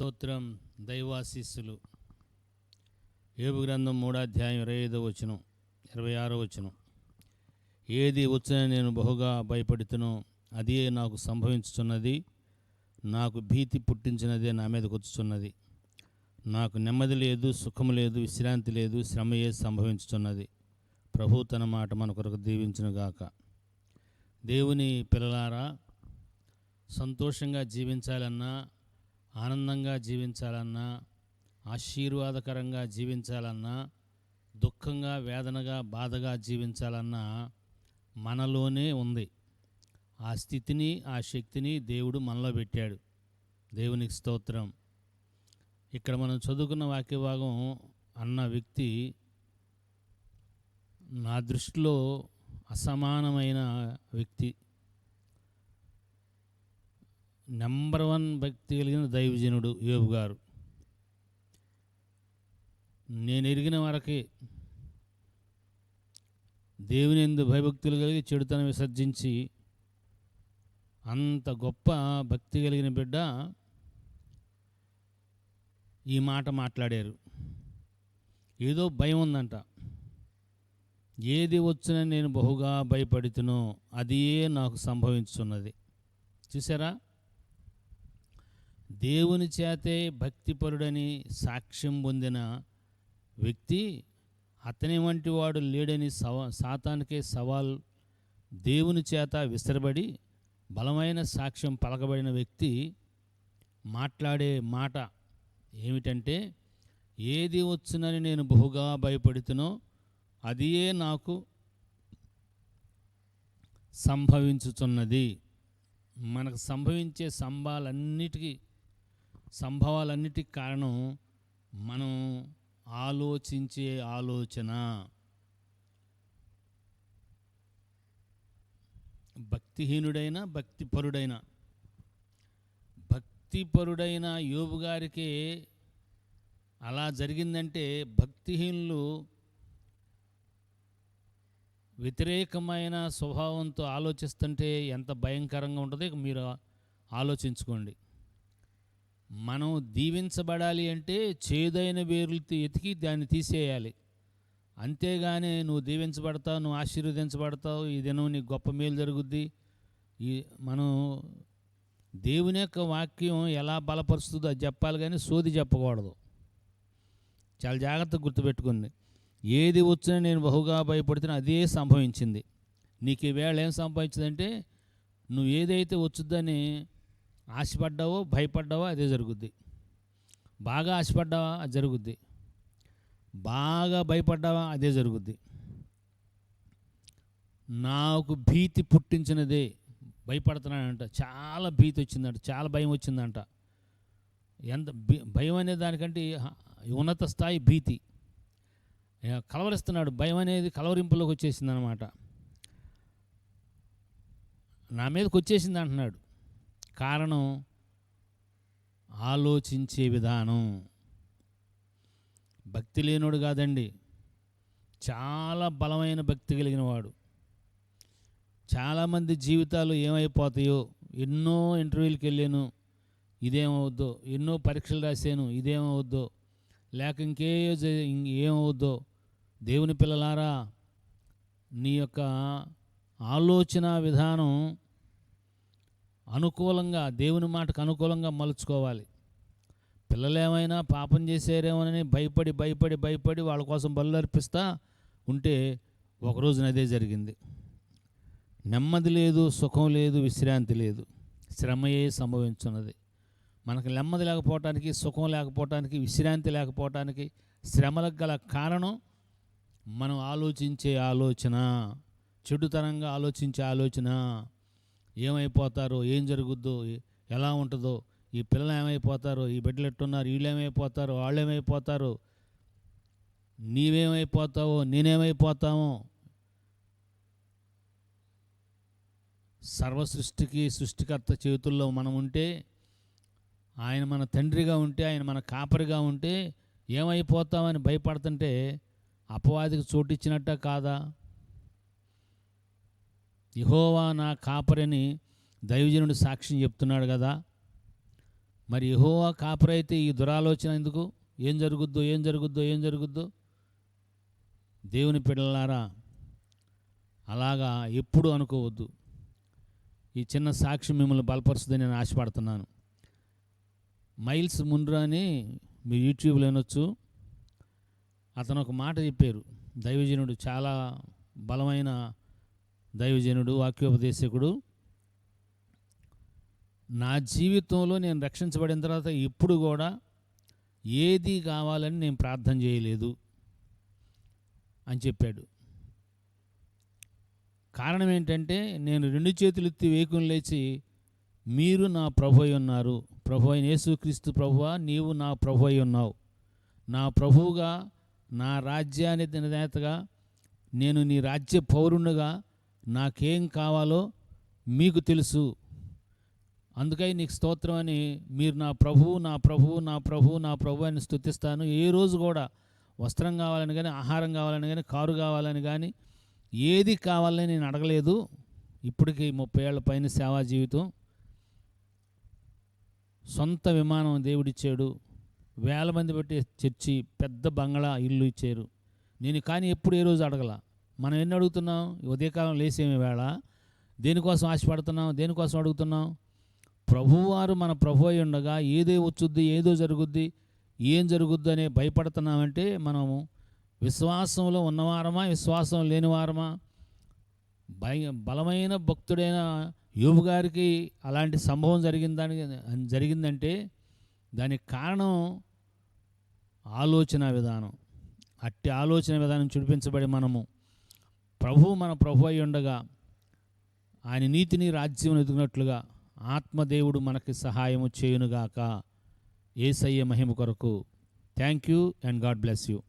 స్తోత్రం దైవాశీస్సులు. ఏబు గ్రంథం మూడో అధ్యాయం ఇరవై ఐదో వచనం ఇరవై ఆరో వచనం. ఏది వచ్చిన నేను బహుగా భయపడుతునో అదే నాకు సంభవించుచున్నది. నాకు భీతి పుట్టించినదే నా మీదకి వచ్చుతున్నది నాకు నెమ్మది లేదు సుఖం లేదు విశ్రాంతి లేదు శ్రమయే సంభవించుచున్నది. ప్రభు తన మాట మన కొరకు దీవించునుగాక దేవుని పిల్లలారా సంతోషంగా జీవించాలన్నా ఆనందంగా జీవించాలన్నా ఆశీర్వాదకరంగా జీవించాలన్నా దుఃఖంగా వేదనగా బాధగా జీవించాలన్నా మనలోనే ఉంది. ఆ స్థితిని ఆ శక్తిని దేవుడు మనలో పెట్టాడు. దేవునికి స్తోత్రం. ఇక్కడ మనం చదువుకున్న వాక్యభాగం అన్న వ్యక్తి నా దృష్టిలో అసమానమైన వ్యక్తి. నెంబర్ వన్ భక్తి కలిగిన దైవజనుడు యోబు గారు. నేను ఎరిగిన వారికి దేవుని ఎందు భయభక్తులు కలిగి చెడుతనం విసర్జించి అంత గొప్ప భక్తి కలిగిన బిడ్డ ఈ మాట మాట్లాడారు. ఏదో భయం ఉందంట. ఏది వచ్చినా నేను బహుగా భయపడుతునో. అదే నాకు సంభవించున్నది. చూసారా? దేవుని చేతే భక్తిపరుడని సాక్ష్యం పొందిన వ్యక్తి అతని వంటి వాడు లేడని సవా సాతానికే సవాల్ దేవుని చేత విసరబడి బలమైన సాక్ష్యం పలకబడిన వ్యక్తి మాట్లాడే మాట ఏమిటంటే ఏది వచ్చునని నేను బహుగా భయపడుతునో అదియే నాకు సంభవించుచున్నది. మనకు సంభవించే సంభాలన్నిటికీ సంభవాలన్నిటికి కారణం మనం ఆలోచించే ఆలోచన. భక్తిహీనుడైన భక్తిపరుడైన. భక్తిపరుడైన యోబు గారికి అలా జరిగిందంటే భక్తిహీనులు వ్యతిరేకమైన స్వభావంతో ఆలోచిస్తుంటే ఎంత భయంకరంగా ఉంటుందో మీరు ఆలోచించుకోండి. మనం దీవించబడాలి అంటే చేదైన వేరులు ఎతికి దాన్ని తీసేయాలి. అంతేగానే నువ్వు దీవించబడతావు నువ్వు ఆశీర్వదించబడతావు ఈ దినం నీకు గొప్ప మేలు జరుగుద్ది. ఈ మనం దేవుని యొక్క వాక్యం ఎలా బలపరుస్తుందో అది చెప్పాలి కానీ సోది చెప్పకూడదు. చాలా జాగ్రత్తగా గుర్తుపెట్టుకుంది ఏది వచ్చినా నేను బహుగా భయపడితే అదే సంభవించింది. నీకు ఈ వేళ ఏం సంభవించిందంటే నువ్వు ఏదైతే వచ్చుద్దని ఆశపడ్డావో భయపడ్డావో అదే జరుగుద్ది. బాగా ఆశపడ్డావా అది జరుగుద్ది. బాగా భయపడ్డావా అదే జరుగుద్ది. నాకు భీతి పుట్టించినదే భయపడుతున్నాడంట. చాలా భీతి వచ్చిందంట చాలా భయం వచ్చిందంట. ఎంత భయం అనే దానికంటే ఉన్నత స్థాయి భీతి. కలవరిస్తున్నాడు. భయం అనేది కలవరింపులోకి వచ్చేసింది అనమాట నా మీదకి వచ్చేసింది అంటున్నాడు. కారణం ఆలోచించే విధానం. భక్తి లేనోడు కాదండి. చాలా బలమైన భక్తి కలిగిన వాడు. చాలామంది జీవితాలు ఏమైపోతాయో ఎన్నో ఇంటర్వ్యూలకు వెళ్ళాను ఇదేమవుద్దో ఎన్నో పరీక్షలు రాశాను ఇదేమవుద్దో లేక ఇంకే జ- ఏమవుద్దో దేవుని పిల్లలారా నీ యొక్క ఆలోచన విధానం అనుకూలంగా దేవుని మాటకు అనుకూలంగా మలుచుకోవాలి. పిల్లలు ఏమైనా పాపం చేసేరేమోనని భయపడి భయపడి భయపడి వాళ్ళ కోసం బలు అర్పిస్తా ఉంటే ఒకరోజున అదే జరిగింది. నెమ్మది లేదు సుఖం లేదు విశ్రాంతి లేదు. శ్రమయే సంభవించున్నది. మనకు నెమ్మది లేకపోవటానికి సుఖం లేకపోవటానికి విశ్రాంతి లేకపోవటానికి శ్రమలకు గల కారణం మనం ఆలోచించే ఆలోచన చెడుతనంగా ఆలోచించే ఆలోచన. ఏమైపోతారో ఏం జరుగుద్దో ఎలా ఉంటుందో ఈ పిల్లలు ఏమైపోతారో ఈ బిడ్డలు ఎట్టున్నారు వీళ్ళు ఏమైపోతారో వాళ్ళు ఏమైపోతారో నీవేమైపోతావో నేనేమైపోతామో సర్వ సృష్టికి సృష్టికర్త చేతుల్లో మనం ఉంటే ఆయన మన తండ్రిగా ఉంటే ఆయన మన కాపరిగా ఉంటే ఏమైపోతామని భయపడుతుంటే అపవాదికి చోటిచ్చినట్ట కాదా? యహోవా నా కాపరని దైవజనుడు సాక్ష్యం చెప్తున్నాడు కదా. మరి యహోవా కాపరైతే ఈ దురాలోచన ఎందుకు? ఏం జరుగుద్దో ఏం జరుగుద్దో ఏం జరుగుద్దో? దేవుని పిల్లలారా అలాగా ఎప్పుడు అనుకోవద్దు. ఈ చిన్న సాక్షి మిమ్మల్ని బలపరుస్తుందని నేను ఆశపడుతున్నాను. మైల్స్ ముండ్రా అని మీ యూట్యూబ్లో వినొచ్చు. అతను ఒక మాట చెప్పారు. దైవజనుడు చాలా బలమైన దైవజనుడు వాక్యోపదేశకుడు నా జీవితంలో నేను రక్షించబడిన తర్వాత ఇప్పుడు కూడా ఏది కావాలని నేను ప్రార్థన చేయలేదు అని చెప్పాడు. కారణం ఏంటంటే నేను రెండు చేతులు ఎత్తి వేకుని లేచి మీరు నా ప్రభు అయి ఉన్నారు. ప్రభు అయిన యేసుక్రీస్తు ప్రభువా నీవు నా ప్రభు అయి ఉన్నావు. నా ప్రభువుగా నా రాజ్యాన్ని నేతగా నేను నీ రాజ్య పౌరునిగా నాకేం కావాలో మీకు తెలుసు. అందుకై నీకు స్తోత్రం అని మీరు నా ప్రభువు నా ప్రభువు నా ప్రభువు నా ప్రభు అని స్తుతిస్తాను. ఏ రోజు కూడా వస్త్రం కావాలని కానీ ఆహారం కావాలని కానీ కారు కావాలని కానీ ఏది కావాలని నేను అడగలేదు. ఇప్పటికి ముప్పై ఏళ్ళ పైన సేవా జీవితం. సొంత విమానం దేవుడిచ్చాడు. వేల మంది పెట్టి చర్చి పెద్ద బంగళా ఇల్లు ఇచ్చారు. నేను కానీ ఎప్పుడు ఏ రోజు అడగల. మనం ఎన్ని అడుగుతున్నాం? ఉదయకాలం లేసేమి వేళ? దేనికోసం ఆశపడుతున్నాం? దేనికోసం అడుగుతున్నాం? ప్రభువారు మన ప్రభు అయి ఉండగా ఏదే వచ్చుద్ది ఏదో జరుగుద్ది ఏం జరుగుద్ది అనే భయపడుతున్నామంటే మనము విశ్వాసంలో ఉన్నవారమా విశ్వాసం లేనివారమా భయ బలమైన భక్తుడైన యోబు గారికి అలాంటి సంభవం జరిగిందని జరిగిందంటే దానికి కారణం ఆలోచన విధానం. అట్టి ఆలోచన విధానం చూపించబడి మనము ప్రభు మన ప్రభు అయి ఉండగా ఆయన నీతిని రాజ్యం ఎదుగునట్లుగా ఆత్మదేవుడు మనకి సహాయము చేయునుగాక. ఏసయ్య మహిమ కొరకు thank you and God bless you.